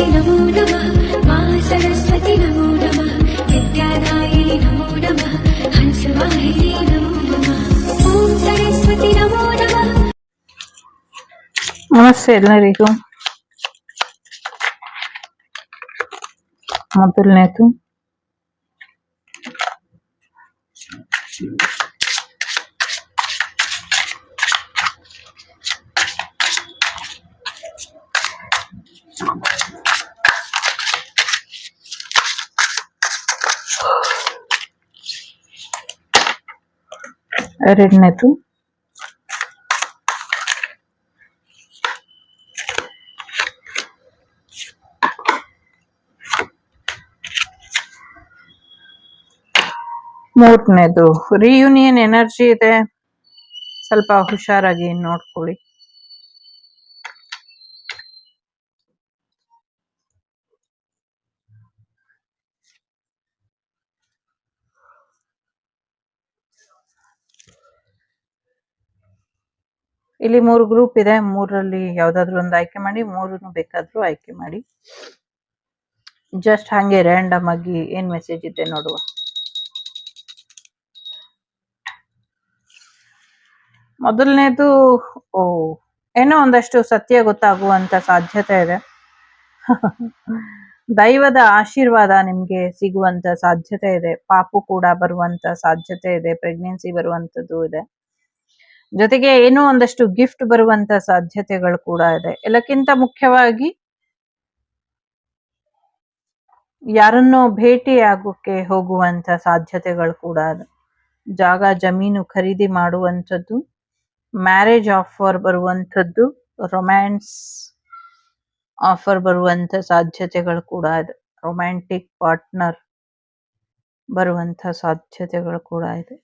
सरस्वति नमो नमः मा सरस्वति नमो नमः विद्यादायिनि नमो नमः हंसवाहिनी नमो नमः ॐ सरस्वति नमो नमः ನಮಸ್ತೆ ಎಲ್ಲರಿಗೂ ಮೊದಲನೇದು ಎರಡನೇದು ಮೂರನೇದು ರಿಯೂನಿಯನ್ ಎನರ್ಜಿ ಇದೆ ಸ್ವಲ್ಪ ಹುಷಾರಾಗಿ ನೋಡ್ಕೊಳ್ಳಿ ಇಲ್ಲಿ ಮೂರು ಗ್ರೂಪ್ ಇದೆ. ಮೂರಲ್ಲಿ ಯಾವ್ದಾದ್ರು ಒಂದು ಆಯ್ಕೆ ಮಾಡಿ ಮೂರನ್ನು ಬೇಕಾದ್ರೂ ಆಯ್ಕೆ ಮಾಡಿ. ಜಸ್ಟ್ ಹಾಗೆ ರ್ಯಾಂಡಮ್ ಆಗಿ ಏನ್ ಮೆಸೇಜ್ ಇದೆ ನೋಡುವ. ಮೊದಲನೇದು, ಓ, ಏನೋ ಒಂದಷ್ಟು ಸತ್ಯ ಗೊತ್ತಾಗುವಂತ ಸಾಧ್ಯತೆ ಇದೆ. ದೈವದ ಆಶೀರ್ವಾದ ನಿಮ್ಗೆ ಸಿಗುವಂತ ಸಾಧ್ಯತೆ ಇದೆ. ಪಾಪು ಕೂಡ ಬರುವಂತ ಸಾಧ್ಯತೆ ಇದೆ. ಪ್ರೆಗ್ನೆನ್ಸಿ ಬರುವಂತದ್ದು ಇದೆ. ಜೊತೆಗೆ ಏನೋ ಒಂದಷ್ಟು ಗಿಫ್ಟ್ ಬರುವಂತ ಸಾಧ್ಯತೆಗಳು ಕೂಡ ಇದೆ. ಎಲ್ಲಕ್ಕಿಂತ ಮುಖ್ಯವಾಗಿ ಯಾರನ್ನೋ ಭೇಟಿ ಆಗೋಕೆ ಹೋಗುವಂತ ಸಾಧ್ಯತೆಗಳು ಕೂಡ ಇದೆ ಜಾಗ, ಜಮೀನು ಖರೀದಿ ಮಾಡುವಂಥದ್ದು ಮ್ಯಾರೇಜ್ ಆಫರ್ ಬರುವಂಥದ್ದು ರೊಮ್ಯಾನ್ಸ್ ಆಫರ್ ಬರುವಂತ ಸಾಧ್ಯತೆಗಳು ಕೂಡ ಇದೆ. ರೊಮ್ಯಾಂಟಿಕ್ ಪಾರ್ಟ್ನರ್ ಬರುವಂತ ಸಾಧ್ಯತೆಗಳು ಕೂಡ ಇದೆ.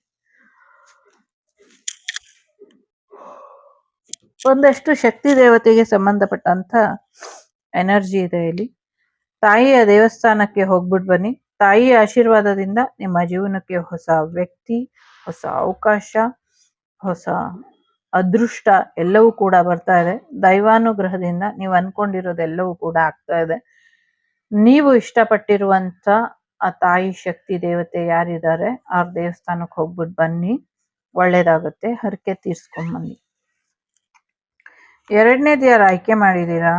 ಒಂದಷ್ಟು ಶಕ್ತಿ ದೇವತೆಗೆ ಸಂಬಂಧಪಟ್ಟಂತ ಎನರ್ಜಿ ಇದೆ ಇಲ್ಲಿ. ತಾಯಿಯ ದೇವಸ್ಥಾನಕ್ಕೆ ಹೋಗ್ಬಿಟ್ಟು ಬನ್ನಿ. ತಾಯಿಯ ಆಶೀರ್ವಾದದಿಂದ ನಿಮ್ಮ ಜೀವನಕ್ಕೆ ಹೊಸ ವ್ಯಕ್ತಿ, ಹೊಸ ಅವಕಾಶ, ಹೊಸ ಅದೃಷ್ಟ ಎಲ್ಲವೂ ಕೂಡ ಬರ್ತಾ ಇದೆ. ದೈವಾನುಗ್ರಹದಿಂದ ನೀವು ಅನ್ಕೊಂಡಿರೋದೆಲ್ಲವೂ ಕೂಡ ಆಗ್ತಾ ಇದೆ. ನೀವು ಇಷ್ಟಪಟ್ಟಿರುವಂತ ಆ ತಾಯಿ ಶಕ್ತಿ ದೇವತೆ ಯಾರಿದ್ದಾರೆ, ಅವ್ರ ದೇವಸ್ಥಾನಕ್ಕೆ ಹೋಗ್ಬಿಟ್ಟು ಬನ್ನಿ. ಒಳ್ಳೇದಾಗುತ್ತೆ. ಹರಕೆ ತೀರ್ಸ್ಕೊಂಡ್ ಬನ್ನಿ. ಎರಡನೇದು ಯಾರು ಆಯ್ಕೆ ಮಾಡಿದ್ದೀರಾ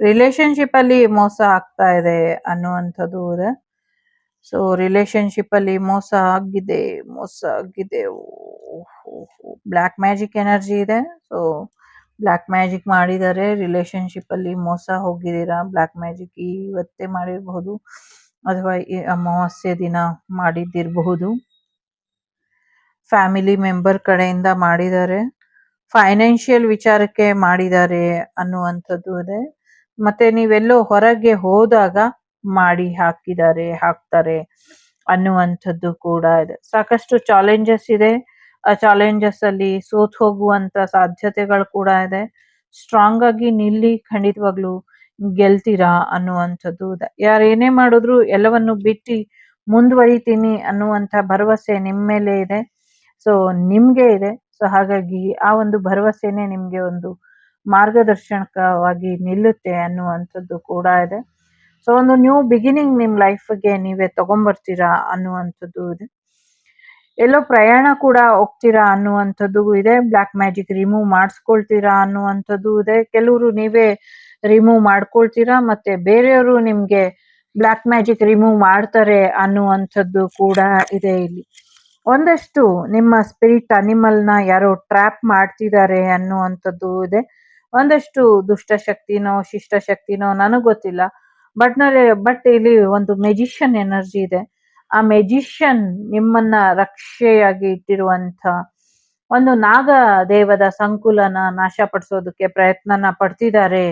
ರಿಲೇಶನ್ಶಿಪ್ಪಲ್ಲಿ ಮೋಸ ಆಗ್ತಾ ಇದೆ ಅನ್ನುವಂಥದ್ದು ಇದೆ. ಸೊ ರಿಲೇಶನ್ಶಿಪ್ ಅಲ್ಲಿ ಮೋಸ ಆಗಿದೆ ಮೋಸ ಆಗಿದೆ. ಬ್ಲ್ಯಾಕ್ ಮ್ಯಾಜಿಕ್ ಎನರ್ಜಿ ಇದೆ. ಸೊ ಬ್ಲ್ಯಾಕ್ ಮ್ಯಾಜಿಕ್ ಮಾಡಿದರೆ ರಿಲೇಶನ್ಶಿಪ್ ಅಲ್ಲಿ ಮೋಸ ಹೋಗಿದ್ದೀರಾ? ಬ್ಲ್ಯಾಕ್ ಮ್ಯಾಜಿಕ್ ಇವತ್ತೇ ಮಾಡಿರಬಹುದು, ಅಥವಾ ಅಮಾವಾಸ್ಯೆ ದಿನ ಮಾಡಿದ್ದಿರಬಹುದು. ಫ್ಯಾಮಿಲಿ ಮೆಂಬರ್ ಕಡೆಯಿಂದ ಮಾಡಿದ್ದಾರೆ ಫೈನಾನ್ಷಿಯಲ್ ವಿಚಾರಕ್ಕೆ ಮಾಡಿದ್ದಾರೆ ಅನ್ನುವಂಥದ್ದು ಇದೆ. ಮತ್ತೆ ನೀವೆಲ್ಲೋ ಹೊರಗೆ ಹೋದಾಗ ಮಾಡಿ ಹಾಕಿದ್ದಾರೆ, ಹಾಕ್ತಾರೆ ಅನ್ನುವಂಥದ್ದು ಕೂಡ ಇದೆ. ಸಾಕಷ್ಟು ಚಾಲೆಂಜಸ್ ಇದೆ. ಆ ಚಾಲೆಂಜಸ್ ಅಲ್ಲಿ ಸೋತ್ ಹೋಗುವಂತ ಸಾಧ್ಯತೆಗಳು ಕೂಡ ಇದೆ. ಸ್ಟ್ರಾಂಗ್ ಆಗಿ ನಿಲ್ಲಿ ಖಂಡಿತವಾಗ್ಲು ಗೆಲ್ತೀರಾ ಅನ್ನುವಂಥದ್ದು ಇದೆ. ಯಾರು ಏನೇ ಮಾಡಿದ್ರು ಎಲ್ಲವನ್ನು ಬಿಟ್ಟು ಮುಂದುವರಿತೀನಿ ಅನ್ನುವಂಥ ಭರವಸೆ ನಿಮ್ಮ ಮೇಲೆ ಇದೆ. ಸೊ ನಿಮ್ಗೆ ಇದೆ. ಸೊ ಹಾಗಾಗಿ ಆ ಒಂದು ಭರವಸೆನೆ ನಿಮಗೆ ಒಂದು ಮಾರ್ಗದರ್ಶನಕವಾಗಿ ನಿಲ್ಲುತ್ತೆ ಅನ್ನುವಂಥದ್ದು ಕೂಡ ಇದೆ. ಸೊ ಒಂದು ನ್ಯೂ ಬಿಗಿನಿಂಗ್ ನಿಮ್ಮ ಲೈಫ್ಗೆ ನೀವೇ ತಗೊಂಬರ್ತೀರಾ ಅನ್ನುವಂಥದ್ದು ಇದೆ. ಎಲ್ಲೋ ಪ್ರಯಾಣ ಕೂಡ ಹೋಗ್ತೀರಾ ಅನ್ನುವಂಥದ್ದು ಇದೆ. ಬ್ಲ್ಯಾಕ್ ಮ್ಯಾಜಿಕ್ ರಿಮೂವ್ ಮಾಡಿಸ್ಕೊಳ್ತೀರಾ ಅನ್ನುವಂಥದ್ದು ಇದೆ. ಕೆಲವರು ನೀವೇ ರಿಮೂವ್ ಮಾಡ್ಕೊಳ್ತೀರಾ ಮತ್ತೆ ಬೇರೆಯವರು ನಿಮಗೆ ಬ್ಲ್ಯಾಕ್ ಮ್ಯಾಜಿಕ್ ರಿಮೂವ್ ಮಾಡ್ತಾರೆ ಅನ್ನುವಂಥದ್ದು ಕೂಡ ಇದೆ ಇಲ್ಲಿ. ಒಂದಷ್ಟು ನಿಮ್ಮ ಸ್ಪಿರಿಟ್ ಅನಿಮಲ್ನ ಯಾರೋ ಟ್ರ್ಯಾಪ್ ಮಾಡ್ತಿದ್ದಾರೆ ಅನ್ನುವಂಥದ್ದು ಇದೆ. ಒಂದಷ್ಟು ದುಷ್ಟ ಶಕ್ತಿನೋ, ಶಿಷ್ಟ ಶಕ್ತಿನೋ ನನಗ್ ಗೊತ್ತಿಲ್ಲ. ಬಟ್ ಬಟ್ ಇಲ್ಲಿ ಒಂದು ಮೆಜಿಷಿಯನ್ ಎನರ್ಜಿ ಇದೆ. ಆ ಮೆಜಿಷಿಯನ್ ನಿಮ್ಮನ್ನ ರಕ್ಷೆಯಾಗಿ ಇಟ್ಟಿರುವಂತ ಒಂದು ನಾಗ ದೇವದ ಸಂಕುಲನ ನಾಶಪಡಿಸೋದಕ್ಕೆ ಪ್ರಯತ್ನನ ಪಡ್ತಿದ್ದಾರೆ.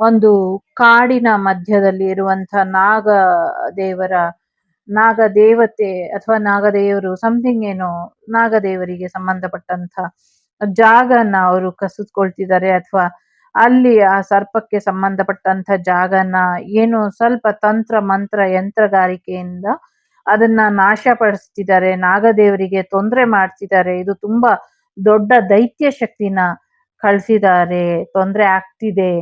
ಒಂದು ಕಾಡಿನ ಮಧ್ಯದಲ್ಲಿ ಇರುವಂತ ನಾಗ ದೇವರ ನಾಗ ದೇವತೆ ಅಥವಾ ನಾಗದೇವರು ಸಮಥಿಂಗ್ ಏನೋ ನಾಗದೇವರಿಗೆ ಸಂಬಂಧಪಟ್ಟಂತ ಜಾಗನ ಅವರು ಕಸಿದ್ಕೊಳ್ತಿದ್ದಾರೆ ಅಥವಾ ಅಲ್ಲಿ ಆ ಸರ್ಪಕ್ಕೆ ಸಂಬಂಧಪಟ್ಟಂತ ಜಾಗನ ಏನು ಸ್ವಲ್ಪ ತಂತ್ರ, ಮಂತ್ರ, ಯಂತ್ರಗಾರಿಕೆಯಿಂದ ಅದನ್ನ ನಾಶಪಡಿಸ್ತಿದ್ದಾರೆ, ನಾಗದೇವರಿಗೆ ತೊಂದರೆ ಮಾಡ್ತಿದ್ದಾರೆ, ಇದು ತುಂಬಾ ದೊಡ್ಡ ದೈತ್ಯ ಶಕ್ತಿನ ಕಳ್ಸಿದ್ದಾರೆ, ತೊಂದರೆ ಆಗ್ತಿದೆ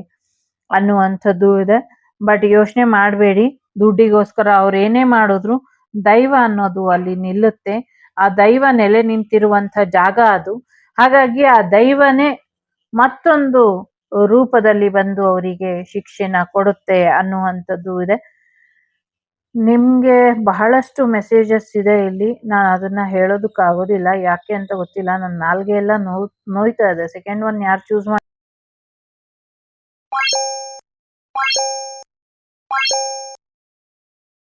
ಅನ್ನುವಂಥದ್ದು ಇದೆ. ಬಟ್ ಯೋಚನೆ ಮಾಡಬೇಡಿ. ದುಡ್ಡಿಗೋಸ್ಕರ ಅವ್ರು ಏನೇ ಮಾಡಿದ್ರು ದೈವ ಅನ್ನೋದು ಅಲ್ಲಿ ನಿಲ್ಲುತ್ತೆ. ಆ ದೈವ ನೆಲೆ ನಿಂತಿರುವಂತ ಜಾಗ ಅದು. ಹಾಗಾಗಿ ಆ ದೈವನೇ ಮತ್ತೊಂದು ರೂಪದಲ್ಲಿ ಬಂದು ಅವರಿಗೆ ಶಿಕ್ಷೆನ ಕೊಡುತ್ತೆ ಅನ್ನುವಂಥದ್ದು ಇದೆ. ನಿಮ್ಗೆ ಬಹಳಷ್ಟು ಮೆಸೇಜಸ್ ಇದೆ ಇಲ್ಲಿ. ನಾನು ಅದನ್ನ ಹೇಳೋದಕ್ಕಾಗೋದಿಲ್ಲ. ಯಾಕೆ ಅಂತ ಗೊತ್ತಿಲ್ಲ. ನನ್ನ ನಾಲ್ಗೆ ಎಲ್ಲ ನೋ ನೋಯ್ತಾ ಇದೆ ಸೆಕೆಂಡ್ ಒನ್ ಯಾರು ಚೂಸ್ ಮಾಡಿ